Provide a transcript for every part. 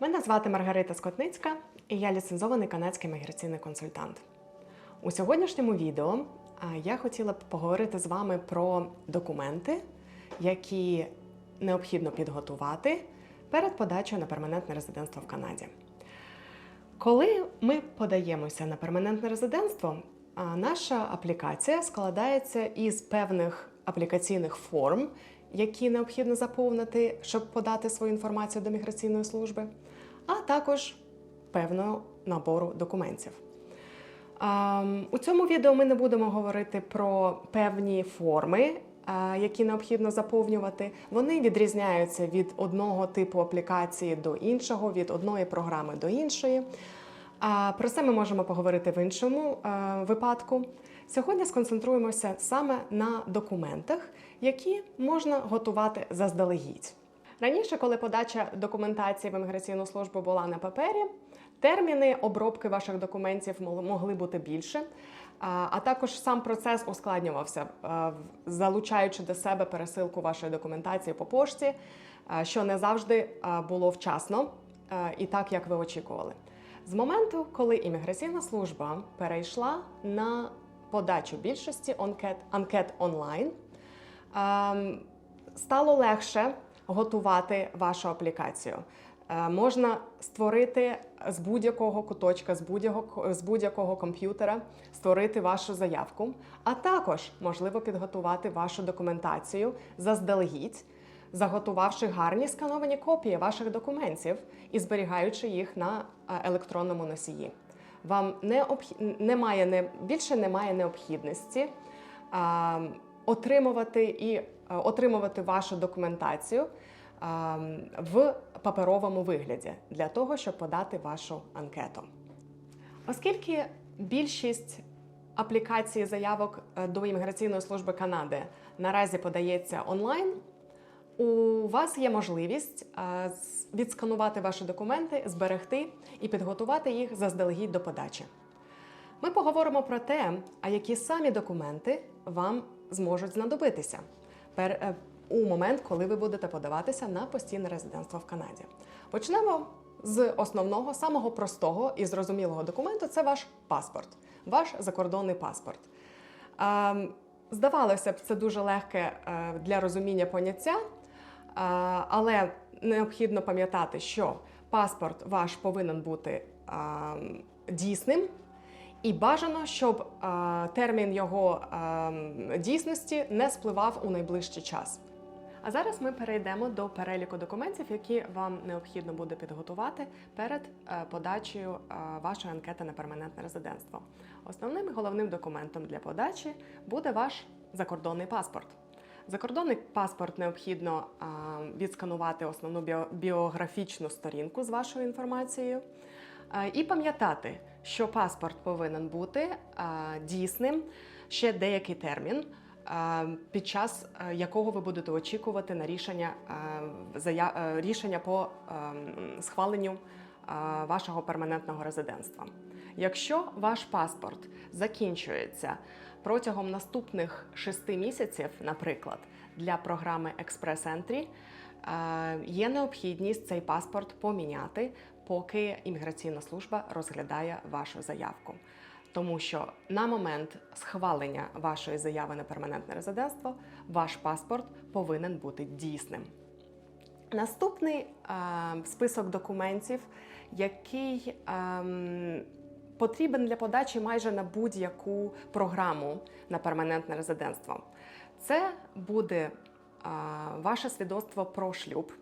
Мене звати Маргарита Скотницька, і я ліцензований канадський міграційний консультант. У сьогоднішньому відео я хотіла б поговорити з вами про документи, які необхідно підготувати перед подачею на перманентне резидентство в Канаді. Коли ми подаємося на перманентне резидентство, наша аплікація складається із певних аплікаційних форм, які необхідно заповнити, щоб подати свою інформацію до міграційної служби, а також певного набору документів. У цьому відео ми не будемо говорити про певні форми, а, які необхідно заповнювати. Вони відрізняються від одного типу аплікації до іншого, від одної програми до іншої. А про це ми можемо поговорити в іншому е, випадку. Сьогодні сконцентруємося саме на документах, які можна готувати заздалегідь. Раніше, коли подача документації в імміграційну службу була на папері, терміни обробки ваших документів могли бути більше. А також сам процес ускладнювався, е, залучаючи до себе пересилку вашої документації по пошті, е, що не завжди було вчасно і так, як ви очікували. З моменту, коли імміграційна служба перейшла на подачу більшості анкет, анкет онлайн, ем, стало легше готувати вашу аплікацію. Е, Можна створити з будь-якого куточка, з будь-якого, з будь-якого комп'ютера, створити вашу заявку, а також можливо підготувати вашу документацію заздалегідь, заготувавши гарні скановані копії ваших документів і зберігаючи їх на е, електронному носії. Вам не обх- немає не більше немає необхідності а, отримувати і е, отримувати вашу документацію а, в паперовому вигляді для того, щоб подати вашу анкету. Оскільки більшість аплікацій заявок е, до імміграційної служби Канади наразі подається онлайн, у вас є можливість відсканувати ваші документи, зберегти і підготувати їх заздалегідь до подачі. Ми поговоримо про те, а які самі документи вам зможуть знадобитися е, у момент, коли ви будете подаватися на постійне резидентство в Канаді. Почнемо з основного, самого простого і зрозумілого документу це ваш паспорт, ваш закордонний паспорт. Ем, Здавалося б, це дуже легке е, для розуміння поняття, але необхідно пам'ятати, що паспорт ваш повинен бути дійсним, і бажано, щоб е, термін його ем, дійсності не спливав у найближчий час. А зараз ми перейдемо до переліку документів, які вам необхідно буде підготувати перед е, подачею вашої анкети на перманентне резидентство. Основним і головним документом для подачі буде ваш закордонний паспорт. Закордонний паспорт необхідно відсканувати основну біографічну сторінку з вашою інформацією. І пам'ятати, що паспорт повинен бути дійсним ще деякий термін, під час якого ви будете очікувати на рішення, рішення по схваленню вашого перманентного резидентства. Якщо ваш паспорт закінчується протягом наступних шести місяців, наприклад, для програми Експрес Ентрі, е, є необхідність цей паспорт поміняти, поки імміграційна служба розглядає вашу заявку. Тому що на момент схвалення вашої заяви на перманентне резидентство ваш паспорт повинен бути дійсним. Наступний е, список документів, який ем, потрібен для подачі майже на будь-яку програму на перманентне резидентство. Це буде е, ваше свідоцтво про шлюб.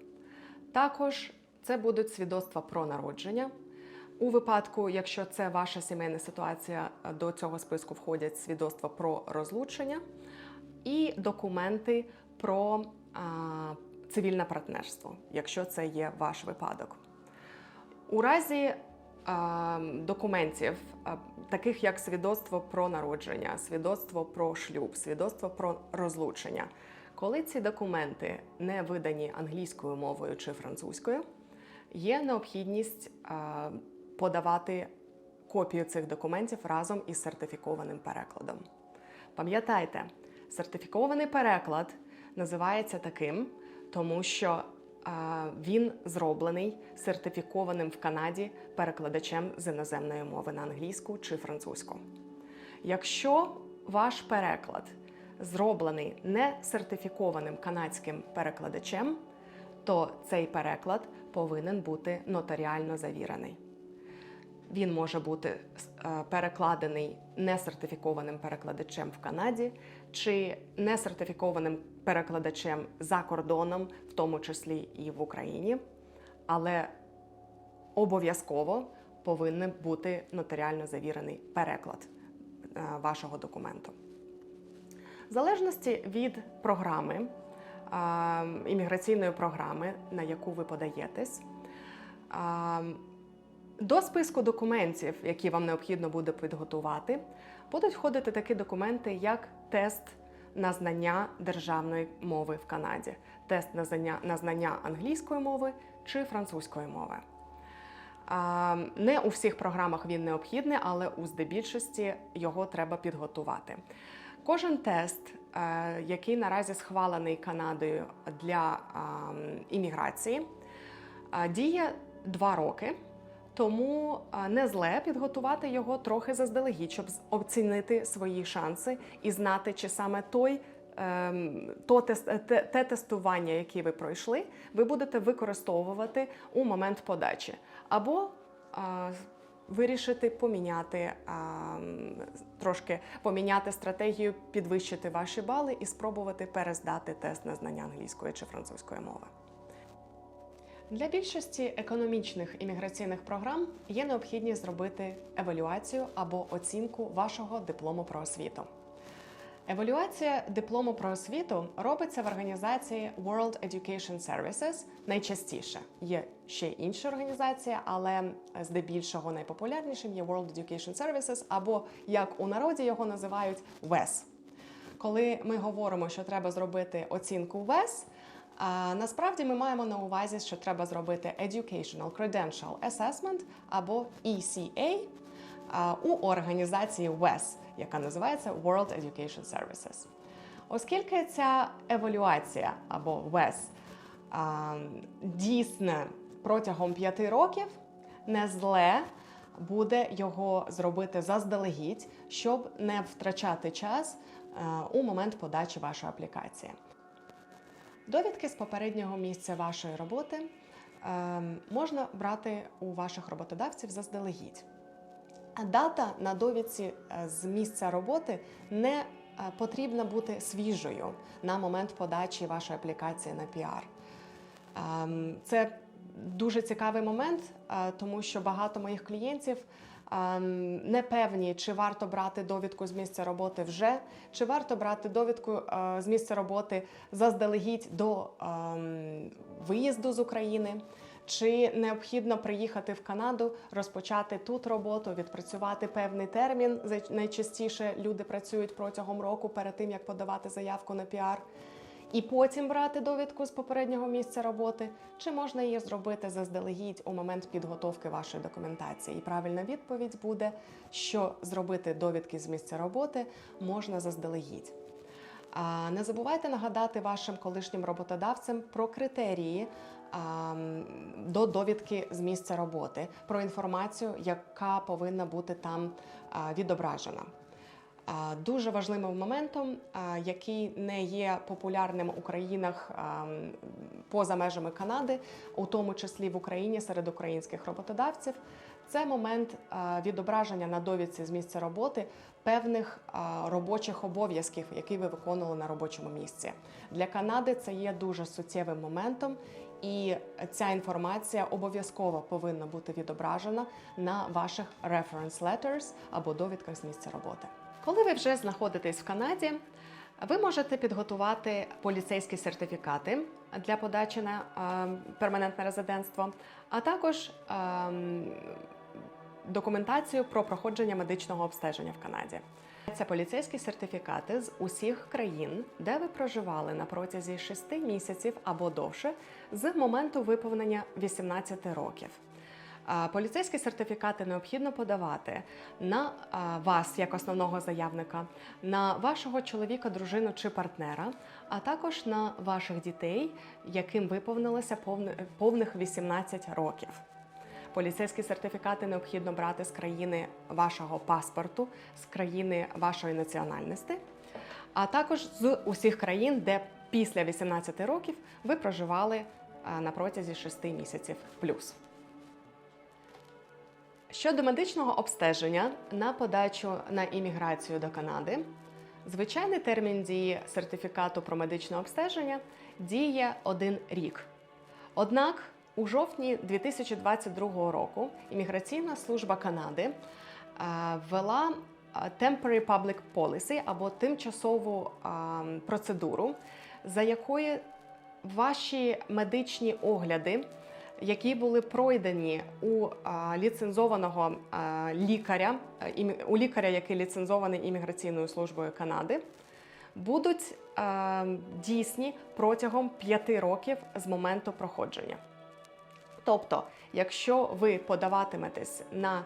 Також це будуть свідоцтва про народження. У випадку, якщо це ваша сімейна ситуація, е, до цього списку входять свідоцтва про розлучення і документи про а, цивільне партнерство, якщо це є ваш випадок. У разі а, документів, таких як свідоцтво про народження, свідоцтво про шлюб, свідоцтво про розлучення, коли ці документи не видані англійською мовою чи французькою, є необхідність подавати копію цих документів разом із сертифікованим перекладом. Пам'ятайте, сертифікований переклад називається таким, тому що він зроблений сертифікованим в Канаді перекладачем з іноземної мови на англійську чи французьку. Якщо ваш переклад зроблений не сертифікованим канадським перекладачем, то цей переклад повинен бути нотаріально завірений. Він може бути е, перекладений несертифікованим перекладачем в Канаді чи несертифікованим перекладачем за кордоном, в тому числі і в Україні, але обов'язково повинен бути нотаріально завірений переклад е, вашого документу. В залежності від програми, е, імміграційної програми, на яку ви подаєтесь, е, до списку документів, які вам необхідно буде підготувати, будуть входити такі документи, як тест на знання державної мови в Канаді, тест на знання, на знання англійської мови чи французької мови. Не у всіх програмах він необхідний, але у здебільшості його треба підготувати. Кожен тест, е, який наразі схвалений Канадою для імміграції, е, діє два роки. Тому не зле підготувати його трохи заздалегідь, щоб оцінити свої шанси і знати, чи саме той. ем, То те тестування, яке ви пройшли, ви будете використовувати у момент подачі, або а, вирішити поміняти а, трошки поміняти стратегію, підвищити ваші бали і спробувати перездати тест на знання англійської чи французької мови. Для більшості економічних імміграційних програм є необхідність зробити евалюацію або оцінку вашого диплому про освіту. Евалюація диплому про освіту робиться в організації World Education Services найчастіше. Є ще інші організації, але здебільшого найпопулярнішим є World Education Services, або як у народі його називають WES. Коли ми говоримо, що треба зробити оцінку а насправді ми маємо на увазі, що треба зробити Educational Credential Assessment або ECA у організації WES, яка називається World Education Services. Оскільки ця евалюація або WES дійсне протягом п'яти років, не зле буде його зробити заздалегідь, щоб не втрачати час у момент подачі вашої аплікації. Довідки з попереднього місця вашої роботи е, можна брати у ваших роботодавців заздалегідь. Дата на довідці е, з місця роботи не е, потрібна бути свіжою на момент подачі вашої аплікації на піар. Е, це дуже цікавий момент, е, тому що багато моїх клієнтів Ем, не певні, чи варто брати довідку з місця роботи вже, чи варто брати довідку е, з місця роботи заздалегідь до ем, виїзду з України. Чи необхідно приїхати в Канаду, розпочати тут роботу, відпрацювати певний термін? Найчастіше люди працюють протягом року перед тим, як подавати заявку на піар і потім брати довідку з попереднього місця роботи, чи можна її зробити заздалегідь у момент підготовки вашої документації? І правильна відповідь буде, що зробити довідки з місця роботи можна заздалегідь. А не забувайте нагадати вашим колишнім роботодавцям про критерії до довідки з місця роботи, про інформацію, яка повинна бути там відображена. Дуже важливим моментом, який не є популярним у країнах поза межами Канади, у тому числі в Україні серед українських роботодавців, це момент відображення на довідці з місця роботи певних робочих обов'язків, які ви виконували на робочому місці. Для Канади це є дуже суттєвим моментом. І ця інформація обов'язково повинна бути відображена на ваших reference letters або довідках з місця роботи. Коли ви вже знаходитесь в Канаді, ви можете підготувати поліцейські сертифікати для подачі на е, перманентне резидентство, а також е, документацію про проходження медичного обстеження в Канаді. Це поліцейські сертифікати з усіх країн, де ви проживали на протязі 6 місяців або довше з моменту виповнення 18 років. Поліцейські сертифікати необхідно подавати на вас як основного заявника, на вашого чоловіка, дружину чи партнера, а також на ваших дітей, яким виповнилося повних 18 років. Поліцейські сертифікати необхідно брати з країни вашого паспорту, з країни вашої національності, а також з усіх країн, де після 18 років ви проживали на протязі 6 місяців плюс. Щодо медичного обстеження на подачу на імміграцію до Канади, звичайний термін дії сертифікату про медичне обстеження діє один рік. Однак у жовтні 2022 року імміграційна служба Канади е, ввела е, Temporary Public Policy або тимчасову е, процедуру, за якою ваші медичні огляди, які були пройдені у ліцензованого лікаря, е, у лікаря, який ліцензований імміграційною службою Канади, будуть е, дійсні протягом 5 років з моменту проходження. Тобто, якщо ви подаватиметесь на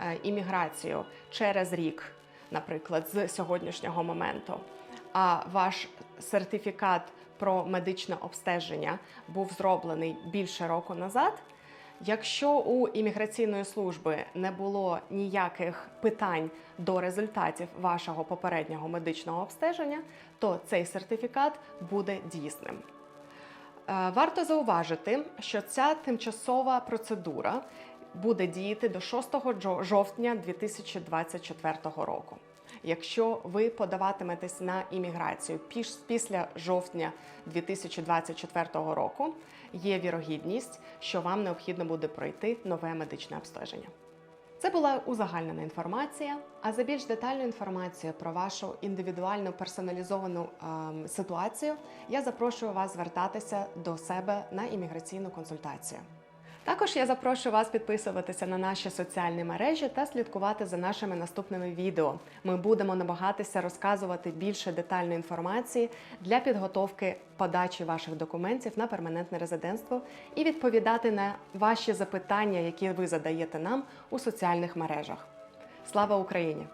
е, імміграцію через рік, наприклад, з сьогоднішнього моменту, а ваш сертифікат про медичне обстеження був зроблений більше року назад. Якщо у імміграційної служби не було ніяких питань до результатів вашого попереднього медичного обстеження, то цей сертифікат буде дійсним. Е, Варто зауважити, що ця тимчасова процедура буде діяти до 6 джо- жовтня 2024 року. Якщо ви подаватиметесь на імміграцію після жовтня 2024 року, є вірогідність, що вам необхідно буде пройти нове медичне обстеження. Це була узагальнена інформація. А за більш детальну інформацію про вашу індивідуальну персоналізовану ем, ситуацію я запрошую вас звертатися до себе на імміграційну консультацію. Також я запрошую вас підписуватися на наші соціальні мережі та слідкувати за нашими наступними відео. Ми будемо намагатися розказувати більше детальної інформації для підготовки подачі ваших документів на перманентне резидентство і відповідати на ваші запитання, які ви задаєте нам у соціальних мережах. Слава Україні!